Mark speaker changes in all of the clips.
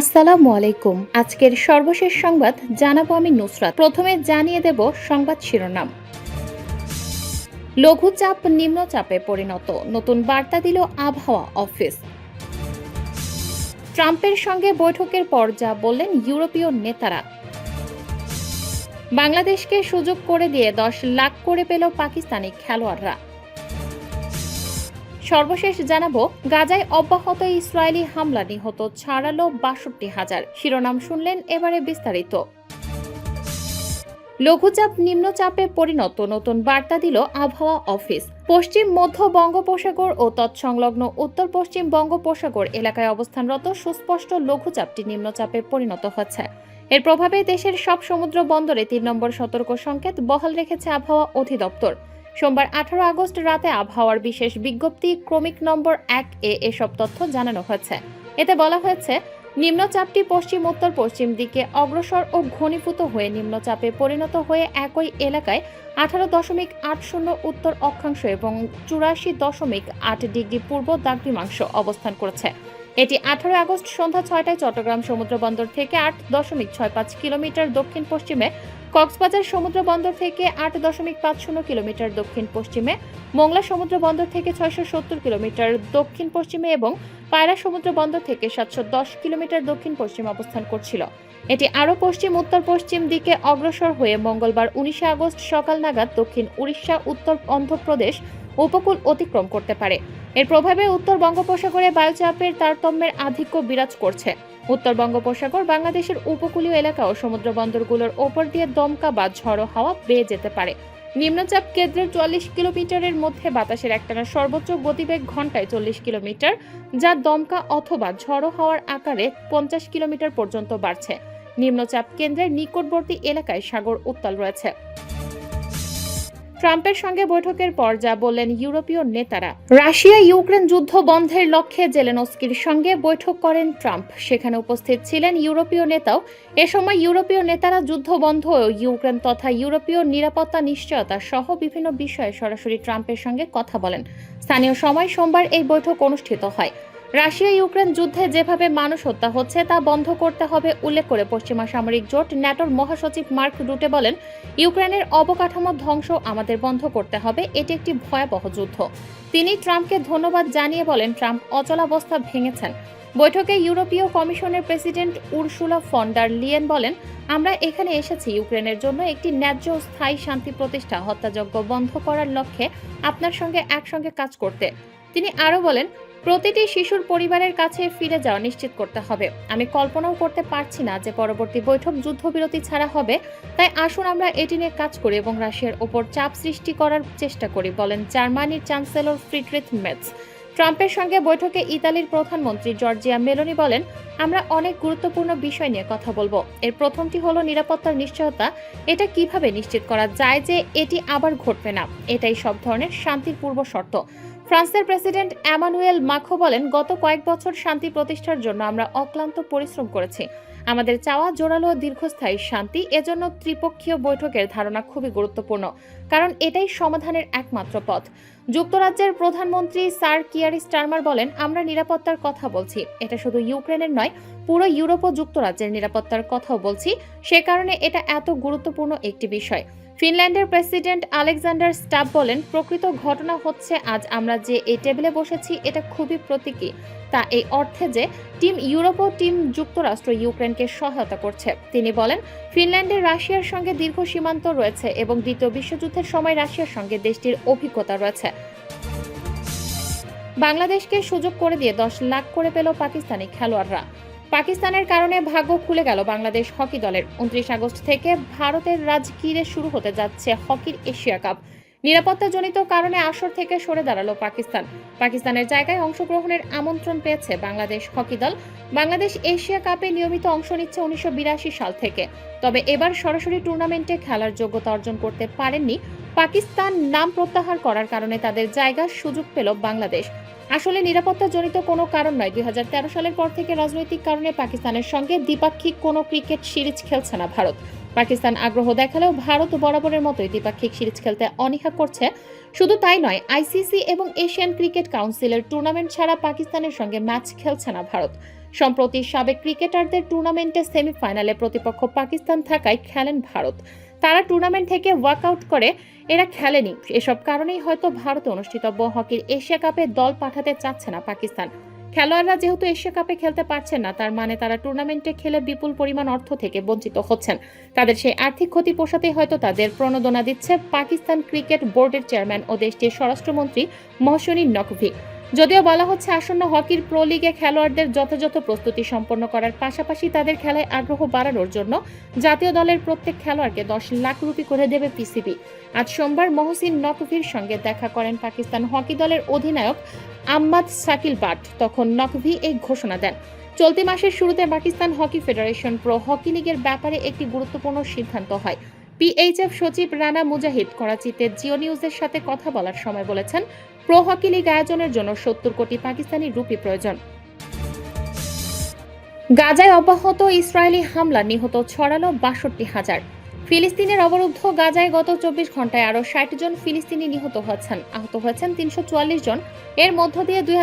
Speaker 1: আসসালামু আলাইকুম আজকের সর্বশেষ সংবাদ জানাবো আমি নুসরাত প্রথমে জানিয়ে দেব সংবাদ শিরোনাম লঘুচাপ নিম্নচাপে পরিণত নতুন বার্তা দিল আবহাওয়া অফিস ট্রাম্পের সঙ্গে বৈঠকের পর যা বললেন ইউরোপীয় নেতারা বাংলাদেশকে সুযোগ করে দিয়ে দশ লাখ করে পেল পাকিস্তানি খেলোয়াড়রা সর্বশেষ জানাবো গাজায় অব্যাহত ইসরায়েলি হামলা নিহত ছাড়ালো বাষট্টি হাজার শিরোনাম শুনলেন এবারে বিস্তারিত লঘুচাপ নিম্নচাপে পরিণত নতুন বার্তা দিল আবহাওয়া অফিস পশ্চিম মধ্য বঙ্গোপসাগর ও তৎসংলগ্ন উত্তর পশ্চিম বঙ্গোপসাগর এলাকায় অবস্থানরত সুস্পষ্ট লঘুচাপটি নিম্নচাপে পরিণত হচ্ছে এর প্রভাবে দেশের সব সমুদ্র বন্দরে তিন নম্বর সতর্ক সংকেত বহাল রেখেছে আবহাওয়া অধিদপ্তর সোমবার আঠারো আগস্ট রাতে আবহাওয়ার বিশেষ বিজ্ঞপ্তি ক্রমিক নম্বর এক এ এসব তথ্য জানানো হয়েছে এতে বলা হয়েছে নিম্নচাপটি পশ্চিম উত্তর পশ্চিম দিকে অগ্রসর ও ঘনীভূত হয়ে নিম্নচাপে পরিণত হয়ে একই এলাকায় আঠারো দশমিক আট শূন্য উত্তর অক্ষাংশ এবং চুরাশি দশমিক আট ডিগ্রি পূর্ব দাগ্রিমাংশ অবস্থান করেছে এটি আঠারো আগস্ট সন্ধ্যা ছয়টায় চট্টগ্রাম সমুদ্রবন্দর থেকে আট দশমিক ছয় পাঁচ কিলোমিটার দক্ষিণ পশ্চিমে কক্সবাজার সমুদ্র বন্দর থেকে আট দশমিক পাঁচ শূন্য কিলোমিটার দক্ষিণ পশ্চিমে মোংলা সমুদ্র বন্দর থেকে ছয়শো সত্তর কিলোমিটার দক্ষিণ পশ্চিমে এবং পায়রা সমুদ্র বন্দর থেকে সাতশো দশ কিলোমিটার দক্ষিণ পশ্চিমে অবস্থান করছিল এটি আরও পশ্চিম উত্তর পশ্চিম দিকে অগ্রসর হয়ে মঙ্গলবার উনিশে আগস্ট সকাল নাগাদ দক্ষিণ উড়িষ্যা উত্তর অন্ধ্রপ্রদেশ উপকূল অতিক্রম করতে পারে এর প্রভাবে উত্তর বঙ্গোপসাগরে বায়ুচাপের তারতম্যের আধিক্য বিরাজ করছে উত্তর বঙ্গোপসাগর বাংলাদেশের উপকূলীয় এলাকা ও সমুদ্র বন্দরগুলোর ওপর দিয়ে দমকা বা ঝড়ো হাওয়া বেয়ে যেতে পারে নিম্নচাপ কেন্দ্রের চল্লিশ কিলোমিটারের মধ্যে বাতাসের একটানা সর্বোচ্চ গতিবেগ ঘন্টায় চল্লিশ কিলোমিটার যা দমকা অথবা ঝড়ো হাওয়ার আকারে পঞ্চাশ কিলোমিটার পর্যন্ত বাড়ছে নিম্নচাপ কেন্দ্রের নিকটবর্তী এলাকায় সাগর উত্তাল রয়েছে ট্রাম্পের সঙ্গে বৈঠকের পর যা বললেন ইউরোপীয় নেতারা
Speaker 2: রাশিয়া ইউক্রেন যুদ্ধ বন্ধের লক্ষ্যে জেলেনস্কির সঙ্গে বৈঠক করেন ট্রাম্প সেখানে উপস্থিত ছিলেন ইউরোপীয় নেতাও এ সময় ইউরোপীয় নেতারা যুদ্ধ বন্ধ ও ইউক্রেন তথা ইউরোপীয় নিরাপত্তা নিশ্চয়তা সহ বিভিন্ন বিষয়ে সরাসরি ট্রাম্পের সঙ্গে কথা বলেন স্থানীয় সময় সোমবার এই বৈঠক অনুষ্ঠিত হয় রাশিয়া ইউক্রেন যুদ্ধে যেভাবে মানুষ হত্যা হচ্ছে তা বন্ধ করতে হবে উল্লেখ করে পশ্চিমা সামরিক জোট ন্যাটোর মহাসচিব মার্ক রুটে বলেন ইউক্রেনের অবকাঠামো ধ্বংস আমাদের বন্ধ করতে হবে এটি একটি ভয়াবহ যুদ্ধ তিনি ট্রাম্পকে ধন্যবাদ জানিয়ে বলেন ট্রাম্প অচলাবস্থা ভেঙেছেন বৈঠকে ইউরোপীয় কমিশনের প্রেসিডেন্ট উর্সুলা ফন্ডার লিয়েন বলেন আমরা এখানে এসেছি ইউক্রেনের জন্য একটি ন্যায্য স্থায়ী শান্তি প্রতিষ্ঠা হত্যাযজ্ঞ বন্ধ করার লক্ষ্যে আপনার সঙ্গে একসঙ্গে কাজ করতে তিনি আরও বলেন প্রতিটি শিশুর পরিবারের কাছে ফিরে যাওয়া নিশ্চিত করতে হবে আমি কল্পনাও করতে পারছি না যে পরবর্তী বৈঠক যুদ্ধবিরতি ছাড়া হবে তাই আসুন আমরা এটি নিয়ে কাজ করি এবং রাশিয়ার ওপর চাপ সৃষ্টি করার চেষ্টা করি বলেন জার্মানির চ্যান্সেলর ফ্রিডরিথ মেটস ট্রাম্পের সঙ্গে বৈঠকে ইতালির প্রধানমন্ত্রী জর্জিয়া মেলোনি বলেন আমরা অনেক গুরুত্বপূর্ণ বিষয় নিয়ে কথা বলবো এর প্রথমটি হলো নিরাপত্তার নিশ্চয়তা এটা কিভাবে নিশ্চিত করা যায় যে এটি আবার ঘটবে না এটাই সব ধরনের শান্তির পূর্ব শর্ত ফ্রান্সের প্রেসিডেন্ট অ্যামানুয়েল মাখো বলেন গত কয়েক বছর শান্তি প্রতিষ্ঠার জন্য আমরা অক্লান্ত পরিশ্রম করেছি আমাদের চাওয়া জোরালো দীর্ঘস্থায়ী শান্তি এজন্য ত্রিপক্ষীয় বৈঠকের ধারণা খুবই গুরুত্বপূর্ণ কারণ এটাই সমাধানের একমাত্র পথ যুক্তরাজ্যের প্রধানমন্ত্রী স্যার কিয়ারি স্টারমার বলেন আমরা নিরাপত্তার কথা বলছি এটা শুধু ইউক্রেনের নয় পুরো ইউরোপ ও যুক্তরাজ্যের নিরাপত্তার কথাও বলছি সে কারণে এটা এত গুরুত্বপূর্ণ একটি বিষয় ফিনল্যান্ডের প্রেসিডেন্ট আলেকজান্ডার স্টাফ বলেন প্রকৃত ঘটনা হচ্ছে আজ আমরা যে এই টেবিলে বসেছি এটা খুবই প্রতীকী তা এই অর্থে যে টিম ইউরোপ ও টিম যুক্তরাষ্ট্র ইউক্রেনকে সহায়তা করছে তিনি বলেন ফিনল্যান্ডের রাশিয়ার সঙ্গে দীর্ঘ সীমান্ত রয়েছে এবং দ্বিতীয় বিশ্বযুদ্ধের সময় রাশিয়ার সঙ্গে দেশটির অভিজ্ঞতা রয়েছে বাংলাদেশকে সুযোগ করে দিয়ে দশ লাখ করে পেল পাকিস্তানি খেলোয়াড়রা পাকিস্তানের কারণে ভাগ্য খুলে গেল বাংলাদেশ হকি দলের উনত্রিশ আগস্ট থেকে ভারতের রাজগীরে শুরু হতে যাচ্ছে হকির এশিয়া কাপ নিরাপত্তাজনিত কারণে আসর থেকে সরে দাঁড়ালো পাকিস্তান পাকিস্তানের জায়গায় অংশগ্রহণের আমন্ত্রণ পেয়েছে বাংলাদেশ হকি দল বাংলাদেশ এশিয়া কাপে নিয়মিত অংশ নিচ্ছে উনিশশো সাল থেকে তবে এবার সরাসরি টুর্নামেন্টে খেলার যোগ্যতা অর্জন করতে পারেননি পাকিস্তান নাম প্রত্যাহার করার কারণে তাদের জায়গার সুযোগ পেল বাংলাদেশ আসলে নিরাপত্তা জনিত কোনো কারণ নয় দুই সালের পর থেকে রাজনৈতিক কারণে পাকিস্তানের সঙ্গে দ্বিপাক্ষিক কোনো ক্রিকেট সিরিজ খেলছে না ভারত পাকিস্তান আগ্রহ দেখালেও ভারত বরাবরের মতোই দ্বিপাক্ষিক সিরিজ খেলতে অনীহা করছে শুধু তাই নয় আইসিসি এবং এশিয়ান ক্রিকেট কাউন্সিলের টুর্নামেন্ট ছাড়া পাকিস্তানের সঙ্গে ম্যাচ খেলছে না ভারত সম্প্রতি সাবেক ক্রিকেটারদের টুর্নামেন্টে সেমিফাইনালে প্রতিপক্ষ পাকিস্তান থাকায় খেলেন ভারত তারা টুর্নামেন্ট থেকে ওয়ার্কআউট করে এরা খেলেনি এসব কারণেই হয়তো ভারতে অনুষ্ঠিতব্য হকির এশিয়া কাপে দল পাঠাতে চাচ্ছে না পাকিস্তান খেলোয়াড়রা যেহেতু এশিয়া কাপে খেলতে পারছেন না তার মানে তারা টুর্নামেন্টে খেলে বিপুল পরিমাণ অর্থ থেকে বঞ্চিত হচ্ছেন তাদের সেই আর্থিক ক্ষতি পোষাতে হয়তো তাদের প্রণোদনা দিচ্ছে পাকিস্তান ক্রিকেট বোর্ডের চেয়ারম্যান ও দেশটির স্বরাষ্ট্রমন্ত্রী মহসিনী নকভি যদিও বলা হচ্ছে আসন্ন হকির প্রো লিগে খেলোয়াড়দের যথাযথ প্রস্তুতি সম্পন্ন করার পাশাপাশি তাদের খেলায় আগ্রহ বাড়ানোর জন্য জাতীয় দলের প্রত্যেক খেলোয়াড়কে দশ লাখ রুপি করে দেবে পিসিবি আজ সোমবার মহসিন নকভির সঙ্গে দেখা করেন পাকিস্তান হকি দলের অধিনায়ক আম্মাদ শাকিল বাট তখন নকভি এই ঘোষণা দেন চলতি মাসের শুরুতে Pakistan hockey federation pro hockey লিগের ব্যাপারে একটি গুরুত্বপূর্ণ সিদ্ধান্ত হয় পিএইচএফ সচিব রানা মুজাহিদ করাচিতে জিও নিউজের সাথে কথা বলার সময় বলেছেন প্রো হকি লীগ আয়োজনের জন্য সত্তর কোটি পাকিস্তানি রুপি প্রয়োজন গাজায় অব্যাহত ইসরায়েলি হামলা নিহত ছড়ালো বাষট্টি হাজার ফিলিস্তিনের অবরুদ্ধ গাজায় গত চব্বিশ ঘন্টায় আরও ষাট জন ফিলিস্তিনি নিহত হয়েছেন আহত হয়েছেন তিনশো জন এর মধ্য দিয়ে দুই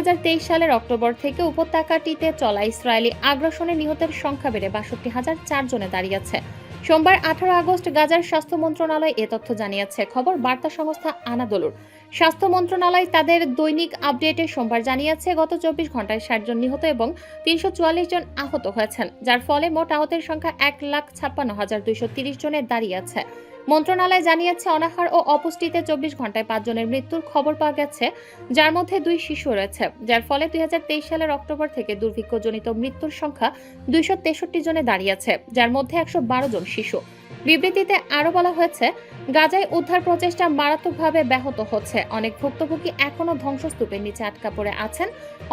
Speaker 2: সালের অক্টোবর থেকে উপত্যকাটিতে চলা ইসরায়েলি আগ্রাসনে নিহতের সংখ্যা বেড়ে বাষট্টি হাজার চারজনে দাঁড়িয়েছে সোমবার আঠারো আগস্ট গাজার স্বাস্থ্য মন্ত্রণালয় এ তথ্য জানিয়েছে খবর বার্তা সংস্থা আনাদলুর স্বাস্থ্য মন্ত্রণালয় তাদের দৈনিক আপডেটে সোমবার জানিয়েছে গত চব্বিশ ঘন্টায় ষাট জন নিহত এবং তিনশো জন আহত হয়েছেন যার ফলে মোট আহতের সংখ্যা এক লাখ ছাপ্পান্ন হাজার দুইশো তিরিশ জনে দাঁড়িয়েছে মন্ত্রণালয় জানিয়েছে অনাহার ও অপুষ্টিতে চব্বিশ ঘন্টায় পাঁচজনের মৃত্যুর খবর পাওয়া গেছে যার মধ্যে দুই শিশু রয়েছে যার ফলে দুই সালের অক্টোবর থেকে দুর্ভিক্ষজনিত মৃত্যুর সংখ্যা দুইশো তেষট্টি জনে দাঁড়িয়েছে যার মধ্যে একশো জন শিশু বিবৃতিতে আরও বলা হয়েছে গাজায় উদ্ধার প্রচেষ্টা মারাত্মকভাবে ব্যাহত হচ্ছে অনেক ভুক্তভোগী এখনও ধ্বংসস্তূপের নিচে আটকা পড়ে আছেন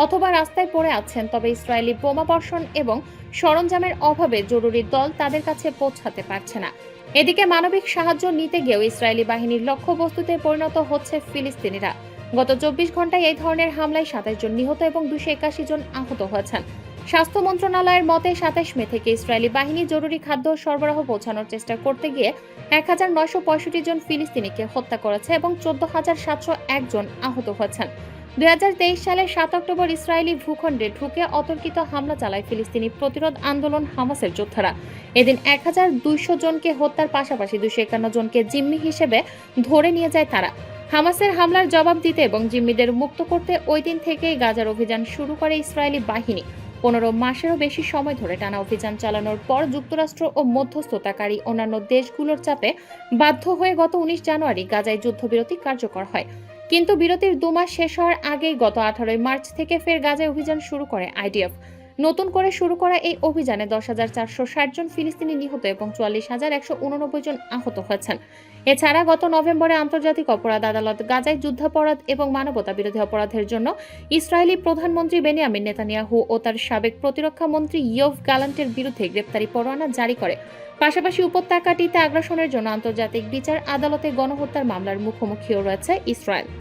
Speaker 2: অথবা রাস্তায় পড়ে আছেন তবে ইসরায়েলি বর্ষণ এবং সরঞ্জামের অভাবে জরুরি দল তাদের কাছে পৌঁছাতে পারছে না এদিকে মানবিক সাহায্য নিতে গিয়েও ইসরায়েলি বাহিনীর লক্ষ্যবস্তুতে পরিণত হচ্ছে ফিলিস্তিনিরা গত চব্বিশ ঘন্টায় এই ধরনের হামলায় সাতাশ জন নিহত এবং দুশো একাশি জন আহত হয়েছেন স্বাস্থ্য মন্ত্রণালয়ের মতে সাতাশ মে থেকে ইসরায়েলি বাহিনী জরুরি খাদ্য সরবরাহ পৌঁছানোর চেষ্টা করতে গিয়ে এক হাজার পঁয়ষট্টি জন ফিলিস্তিনিকে হত্যা করেছে এবং চোদ্দ হাজার সাতশো একজন আহত হয়েছেন দুই সালের সাত অক্টোবর ইসরায়েলি ভূখণ্ডে ঢুকে অতর্কিত হামলা চালায় ফিলিস্তিনি প্রতিরোধ আন্দোলন হামাসের যোদ্ধারা এদিন এক হাজার দুইশো জনকে হত্যার পাশাপাশি দুশো একান্ন জনকে জিম্মি হিসেবে ধরে নিয়ে যায় তারা হামাসের হামলার জবাব দিতে এবং জিম্মিদের মুক্ত করতে ওই দিন থেকেই গাজার অভিযান শুরু করে ইসরায়েলি বাহিনী পনেরো মাসেরও বেশি সময় ধরে টানা অভিযান চালানোর পর যুক্তরাষ্ট্র ও মধ্যস্থতাকারী অন্যান্য দেশগুলোর চাপে বাধ্য হয়ে গত উনিশ জানুয়ারি গাজায় যুদ্ধবিরতি কার্যকর হয় কিন্তু বিরতির দুমাস শেষ হওয়ার আগেই গত আঠারোই মার্চ থেকে ফের গাজায় অভিযান শুরু করে আইডিএফ নতুন করে শুরু করা এই অভিযানে দশ হাজার চারশো ষাট জন ফিলিস্তিনি নিহত এবং চুয়াল্লিশ হাজার একশো উননব্বই জন আহত হয়েছেন এছাড়া গত নভেম্বরে আন্তর্জাতিক অপরাধ আদালত গাজায় যুদ্ধাপরাধ এবং মানবতা বিরোধী অপরাধের জন্য ইসরায়েলি প্রধানমন্ত্রী বেনিয়ামিন নেতানিয়াহু ও তার সাবেক প্রতিরক্ষা মন্ত্রী ইয়ভ গালান্টের বিরুদ্ধে গ্রেপ্তারি পরোয়ানা জারি করে পাশাপাশি উপত্যকাটিতে আগ্রাসনের জন্য আন্তর্জাতিক বিচার আদালতে গণহত্যার মামলার মুখোমুখিও রয়েছে ইসরায়েল